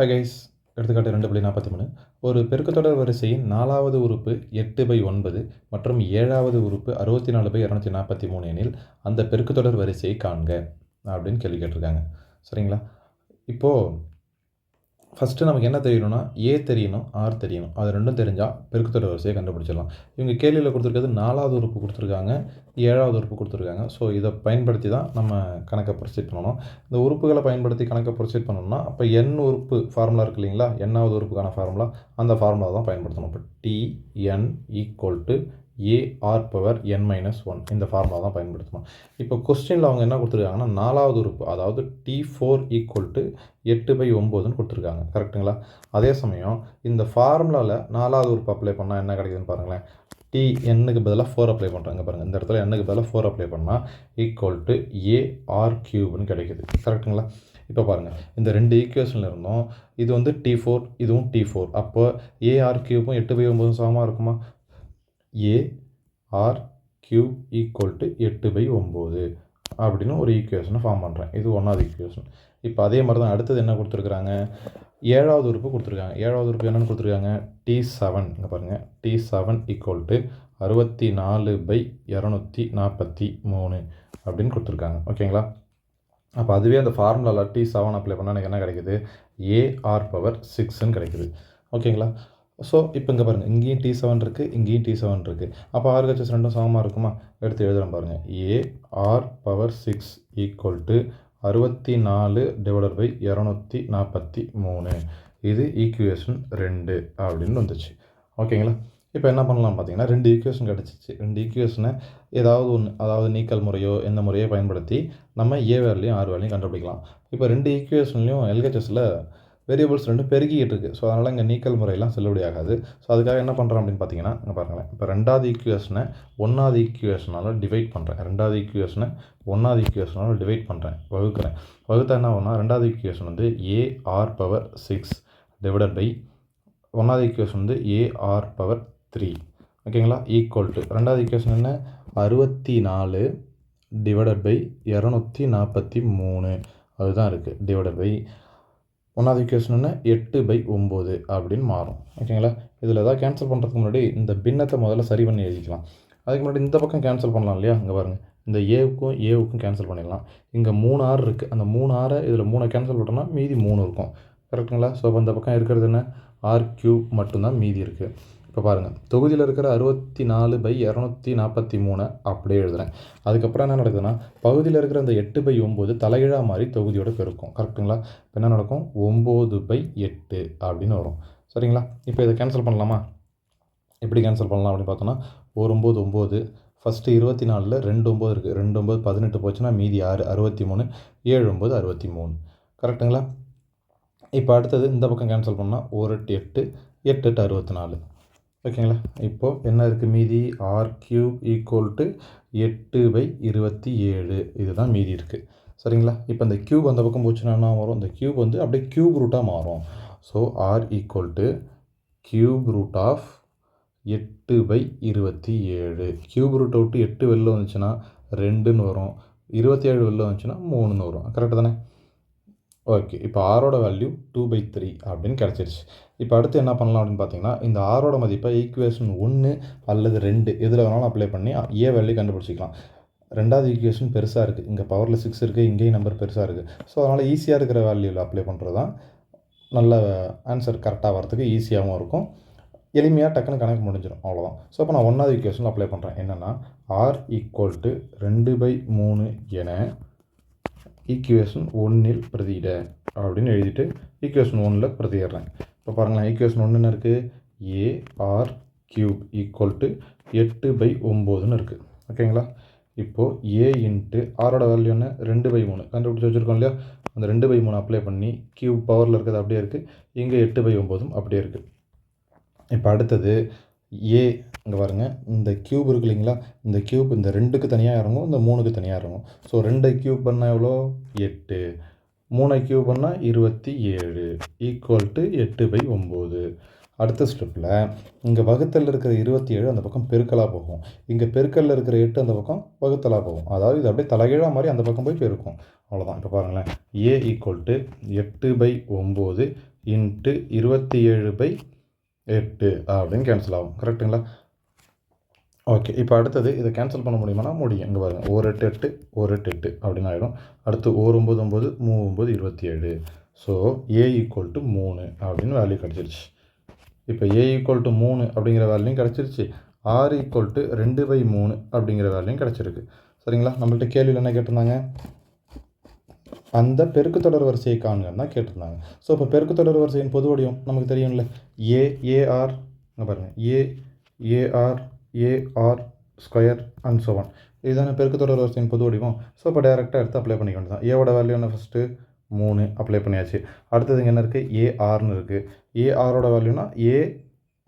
Hi guys எடுத்துக்காட்டு ரெண்டு புள்ளி நாற்பத்தி மூணு. ஒரு பெருக்கத்தொடர் வரிசையின் நாலாவது உறுப்பு எட்டு பை ஒன்பது மற்றும் ஏழாவது உறுப்பு அறுபத்தி நாலு பை இரநூத்தி நாற்பத்தி மூணு எனில் அந்த பெருக்கத்தொடர் வரிசையை காண்க அப்படின்னு கேள்வி கேட்டிருக்காங்க. சரிங்களா? இப்போது ஃபஸ்ட்டு நமக்கு என்ன தெரியணும்னா ஏ தெரியணும் ஆர் தெரியணும். அது ரெண்டும் தெரிஞ்சால் பெருக்குத்தொடர் வரிசையை கண்டுபிடிச்சிடலாம். இவங்க கேள்வியில் கொடுத்துருக்கிறது நாலாவது உறுப்பு கொடுத்துருக்காங்க ஏழாவது உறுப்பு கொடுத்துருக்காங்க. ஸோ இதை பயன்படுத்தி தான் நம்ம கணக்கை ப்ரொசீட் பண்ணணும். இந்த உறுப்புகளை பயன்படுத்தி கணக்கை ப்ரொசீட் பண்ணணும்னா அப்போ என் உறுப்பு ஃபார்முலா இருக்குது இல்லைங்களா? என்னாவது உறுப்புக்கான ஃபார்முலா அந்த ஃபார்முலா தான் பயன்படுத்தணும். இப்போ TN equal to AR power N minus one இந்த ஃபார்முலா தான் பயன்படுத்தணும். இப்போ கொஸ்டினில் அவங்க என்ன கொடுத்துருக்காங்கன்னா நாலாவது உறுப்பு அதாவது டி ஃபோர் ஈக்குவல் டு எட்டு பை ஒம்போதுன்னு கொடுத்துருக்காங்க. கரெக்டுங்களா அதே சமயம் இந்த ஃபார்முலாவில் நாலாவது உறுப்பு அப்ளை பண்ணால் என்ன கிடைக்குதுன்னு பாருங்களேன். டி என்னுக்கு பதிலாக ஃபோர் அப்ளை பண்ணுறாங்க பாருங்கள் இந்த இடத்துல என்னுக்கு பதிலாக ஃபோர் அப்ளை பண்ணால் ஈக்குவல் டு ஏஆர் க்யூப்னு கிடைக்குது. கரெக்டுங்களா இப்போ பாருங்கள் இந்த ரெண்டு ஈக்குவேஷனில் இருந்தோம் இது வந்து டி ஃபோர் இதுவும் டி ஃபோர் அப்போ ஏஆர் க்யூப்பும் எட்டு பை ஒம்பதும் சமமாக இருக்குமா? A R cube equal to எட்டு பை ஒம்பது அப்படின்னு ஒரு ஈக்குவேஷனை ஃபார்ம் பண்ணுறேன் இது ஒன்றாவது ஈக்குவேஷன் இப்போ அதே மாதிரி தான் அடுத்தது என்ன கொடுத்துருக்குறாங்க? ஏழாவது உறுப்பு கொடுத்துருக்காங்க. ஏழாவது உறுப்பு என்னென்னு கொடுத்துருக்காங்க? டி செவன் இங்கே பாருங்கள் டி செவன் ஈக்குவல் டு அறுபத்தி நாலு பை இரநூத்தி நாற்பத்தி மூணு அப்படின்னு கொடுத்துருக்காங்க. ஓகேங்களா? அப்போ அதுவே அந்த ஃபார்முலாவில் டி செவன் அப்ளை பண்ணால் எனக்கு என்ன கிடைக்குது? ஏஆர் பவர் சிக்ஸ்ன்னு கிடைக்குது. ஓகேங்களா? ஸோ இப்போ இங்கே பாருங்கள் இங்கேயும் டி செவன் இருக்குது இங்கேயும் டி செவன் இருக்குது அப்போ ஆர்ஹெச்எஸ் ரெண்டும் சமமாக இருக்குமா? எடுத்து எழுதுகிறேன் பாருங்கள் A R power six equal to அறுபத்தி நாலு டிவைடட் பை இரநூத்தி நாற்பத்தி மூணு இது ஈக்குவேஷன் ரெண்டு அப்படின்னு வந்துச்சு. ஓகேங்களா இப்போ என்ன பண்ணலாம் பார்த்தீங்கன்னா ரெண்டு ஈக்குவேஷன் கிடச்சிச்சு. ரெண்டு ஈக்குவேஷனை ஏதாவது ஒன்று அதாவது நீக்கல் முறையோ எந்த முறையோ பயன்படுத்தி நம்ம ஏ வேலையும் ஆறு வேலையும் கண்டுபிடிக்கலாம். இப்போ ரெண்டு ஈக்குவேஷன்லையும் எல்ஹெச்எஸில் வேரியபிள்ஸ் ரெண்டும் பெருகிட்டு இருக்குது ஸோ அதனால் இங்கே நீக்கல் முறையெல்லாம் செல்லுபடியாகாது ஸோ அதுக்காக என்ன பண்ணுறோம் அப்படின்னு பார்த்தீங்கன்னா இங்கே பாருங்களேன். இப்போ ரெண்டாவது ஈக்குவேஷனை ஒன்றாவது ஈக்குவேஷனால் டிவைட் பண்ணுறேன் ரெண்டாவது ஈக்குவேஷனை ஒன்றாவது ஈக்குவேஷனால் டிவைட் பண்ணுறேன் வகுக்கிறேன். வகுத்தா என்ன ஆகும்னா ரெண்டாவது ஈக்குவேஷன் வந்து AR power six divided by ஒன்றாவது ஈக்குவேஷன் வந்து ஏஆர் பவர் த்ரீ ஓகேங்களா ஈக்குவல் டு ரெண்டாவது ஈக்குவேஷன் என்ன? அறுபத்தி நாலு டிவைடட் பை இரநூத்தி நாற்பத்தி மூணு. அதுதான் இருக்குது டிவைடட் பை ஒன்றாவது ஈக்குவேஷன் எட்டு பை ஒம்பது அப்படின்னு மாறும். ஓகேங்களா? இதில் எதாவது கேன்சல் பண்ணுறதுக்கு முன்னாடி இந்த பின்னத்தை முதல்ல சரி பண்ணி எழுதிக்கலாம். அதுக்கு முன்னாடி இந்த பக்கம் கேன்சல் பண்ணலாம் இல்லையா? இங்கே பாருங்கள் இந்த ஏவுக்கும் ஏவுக்கும் கேன்சல் பண்ணிடலாம். இங்கே மூணு ஆறு இருக்குது அந்த மூணு ஆறை இதில் மூணை கேன்சல் பண்ணோம்னா மீதி மூணு இருக்கும். கரெக்டுங்களா ஸோ அப்போ இந்த பக்கம் இருக்கிறது என்ன? ஆர் கியூ மட்டும்தான் மீதி இருக்குது இப்போ பாருங்கள் தொகுதியில் இருக்கிற அறுபத்தி நாலு பை இரநூத்தி நாற்பத்தி மூணு அப்படியே எழுதுகிறேன் அதுக்கப்புறம் என்ன நடக்குதுன்னா பகுதியில் இருக்கிற அந்த எட்டு பை ஒம்பது தலைகீழாக மாதிரி தொகுதியோட பெருக்கும். கரெக்டுங்களா இப்போ என்ன நடக்கும்? ஒம்பது பை எட்டு அப்படின்னு வரும். சரிங்களா? இப்போ இதை கேன்சல் பண்ணலாமா? எப்படி கேன்சல் பண்ணலாம் அப்படின்னு பார்த்தோன்னா ஒரு ஒம்பது ஒம்பது ஃபஸ்ட்டு இருபத்தி நாலில் ரெண்டு ஒம்பது இருக்குது ரெண்டு ஒம்பது பதினெட்டு போச்சுன்னா மீதி ஆறு அறுபத்தி மூணு ஏழு ஒம்பது அறுபத்தி மூணு. கரெக்டுங்களா இப்போ அடுத்தது இந்த பக்கம் கேன்சல் பண்ணால் ஒரு எட்டு எட்டு எட்டு எட்டு அறுபத்தி நாலு ஓகேங்களா? இப்போது என்ன இருக்குது மீதி ஆர் கியூப் ஈக்குவல் டு எட்டு பை இருபத்தி ஏழு. இதுதான் மீதி இருக்குது சரிங்களா? இப்போ இந்த க்யூப் அந்த பக்கம் போச்சுன்னா என்ன வரும்? இந்த க்யூப் வந்து அப்படியே க்யூப் ரூட்டாக மாறும். So R equal to cube root of எட்டு பை இருபத்தி ஏழு. க்யூப் ரூட் விட்டு எட்டு வெளில வந்துச்சுன்னா ரெண்டுன்னு வரும். இருபத்தி ஏழு வெளில வந்துச்சுன்னா மூணுன்னு வரும். கரெக்டு தானே? ஓகே இப்போ ஆரோட வேல்யூ டூ பை த்ரீ அப்படின்னு கிடச்சிருச்சு. இப்போ அடுத்து என்ன பண்ணலாம் அப்படின்னு பார்த்தீங்கன்னா இந்த ஆரோட மதிப்பை ஈக்குவேஷன் ஒன்று அல்லது ரெண்டு எதில் வேணாலும் அப்ளை பண்ணி ஏ வேல்யூ கண்டுபிடிச்சிக்கலாம். ரெண்டாவது ஈக்குவேஷன் பெருசாக இருக்குது இங்கே பவரில் சிக்ஸ் இருக்குது இங்கேயும் நம்பர் பெருசாக இருக்குது ஸோ அதனால் ஈஸியாக இருக்கிற வேல்யூவில் அப்ளை பண்ணுறது தான் நல்ல ஆன்சர் கரெக்டாக வரதுக்கு ஈஸியாகவும் இருக்கும். எளிமையாக டக்குன்னு கணக்கு முடிஞ்சிடும் அவ்வளோதான் ஸோ இப்போ நான் ஒன்றாவது ஈக்குவேஷனில் அப்ளை பண்ணுறேன் என்னென்னா ஆர் ஈக்குவல் டு ரெண்டு பை மூணு என ஈக்குவேஷன் ஒன்றில் பிரதியிட அப்படின்னு எழுதிட்டு ஈக்குவேஷன் ஒன்றில் பிரதியிடுறேன் இப்போ பாருங்களேன் ஈக்குவேஷன் ஒன்று என்ன இருக்குது a r cube equal to எட்டு பை ஒம்போதுன்னு இருக்குது ஓகேங்களா இப்போது ஏ இன்ட்டு ஆரோட வேல்யூ என்ன? ரெண்டு பை மூணு. கண்டுபிடிச்சி வச்சுருக்கோம் இல்லையா? அந்த ரெண்டு பை மூணு அப்ளை பண்ணி கியூப் பவரில் இருக்கிறது அப்படியே இருக்குது இங்கே எட்டு பை ஒம்போதும் அப்படியே இருக்குது இப்போ அடுத்தது ஏ இங்கே பாருங்கள் இந்த க்யூப் இருக்கு இல்லைங்களா? இந்த க்யூப் இந்த ரெண்டுக்கு தனியாக இறங்கும் இந்த மூணுக்கு தனியாக இறங்கும். ஸோ ரெண்டை க்யூப் பண்ணால் எவ்வளோ? எட்டு. மூணை க்யூப் பண்ணால் இருபத்தி ஏழு. ஈக்குவல் டு எட்டு பை ஒம்பது. அடுத்த ஸ்டெப்பில் இங்கே வகுத்தலில் இருக்கிற இருபத்தி ஏழு அந்த பக்கம் பெருக்கலாக போகும். இங்கே பெருக்கல்ல இருக்கிற எட்டு அந்த பக்கம் வகுத்தலாக போகும். அதாவது இது அப்படியே தலைகீழாக மாதிரி அந்த பக்கம் போய் பெருக்கும். அவ்வளோதான் இப்போ பாருங்களேன். ஏ ஈக்குவல் டு எட்டு பை ஒம்பது இன்ட்டு இருபத்தி ஏழு பை எட்டு அப்படின்னு கேன்சல் ஆகும். கரெக்டுங்களா ஓகே இப்போ அடுத்தது இதை கேன்சல் பண்ண முடியுமானா முடியும். இங்கே பாருங்கள் ஒரு எட்டு எட்டு ஒரு எட்டு எட்டு அப்படின்னு ஆகிடும் அடுத்து ஒரு ஒம்பது ஒம்பது மூ ஒம்பது இருபத்தி ஏழு. ஸோ ஏ ஈக்குவல் டு மூணு அப்படின்னு வேல்யூ கிடச்சிருச்சு. இப்போ ஏ ஈக்குவல் டு மூணு அப்படிங்கிற வேல்யூயும் கிடச்சிருச்சு. ஆர் ஈக்குவல் டு ரெண்டு பை மூணு அப்படிங்கிற வேல்யூயும் கிடச்சிருக்கு. சரிங்களா? நம்மள்ட்ட கேள்வியில் என்ன கேட்டிருந்தாங்க? அந்த பெருக்கு தொடர் வரிசையை காண்கன்னு தான் கேட்டிருந்தாங்க. ஸோ இப்போ பெருக்கு தொடர் வரிசையின் பொது வடிவம் நமக்கு தெரியும்ல? ஏ ஏஆர் இங்கே பாருங்கள் A AR AR square and so on on. பெருக்கு தொடர் வரிசையின் பொது வடிவம். ஸோ இப்போ டேரெக்டாக எடுத்து அப்ளை பண்ணிக்க வேண்டியது தான் ஏவோட வேல்யூ என்ன ஃபஸ்ட்டு மூணு அப்ளை பண்ணியாச்சு. அடுத்தது இங்கே என்ன இருக்குது ஏஆர்னு இருக்குது ஏஆரோட வேல்யூனா ஏ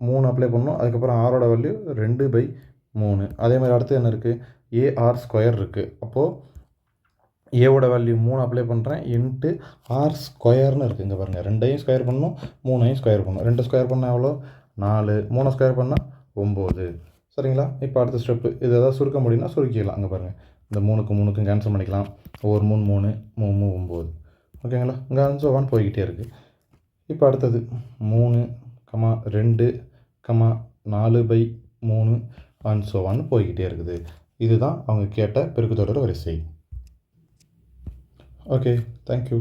மூணு அப்ளை பண்ணணும். அதுக்கப்புறம் ஆரோட வேல்யூ ரெண்டு பை மூணு. அதே மாதிரி அடுத்து என்ன இருக்குது ஏஆர் ஸ்கொயர் இருக்குது அப்போது ஏவோட வேல்யூ மூணு அப்ளை பண்ணுறேன் இன்ட்டு ஆர் ஸ்கொயர்னு இருக்குது இங்கே பாருங்கள் ரெண்டையும் ஸ்கொயர் பண்ணணும் மூணையும் ஸ்கொயர் பண்ணணும். ரெண்டு ஸ்கொயர் பண்ணால் எவ்வளோ? நாலு. மூணு ஸ்கொயர் பண்ணால் ஒம்பது. சரிங்களா? இப்போ அடுத்த ஸ்டெப்பு இது எதாவது சுருக்க முடியும்னா சுருக்கிக்கலாம் அங்கே பாருங்கள் இந்த மூணுக்கு மூணுக்கும் கேன்சல் பண்ணிக்கலாம். ஒரு மூணு மூணு மூணு மூணு ஒம்பது. ஓகேங்களா? இங்கே அஞ்சு ஒன் போய்கிட்டே இருக்குது இப்போ அடுத்தது. மூணு கமா ரெண்டு கமா நாலு பை மூணு. அண்ட் சோவான்னு போய்கிட்டே இருக்குது. இதுதான் அவங்க கேட்ட பெருக்குத்தொடர் வரிசை. Okay thank you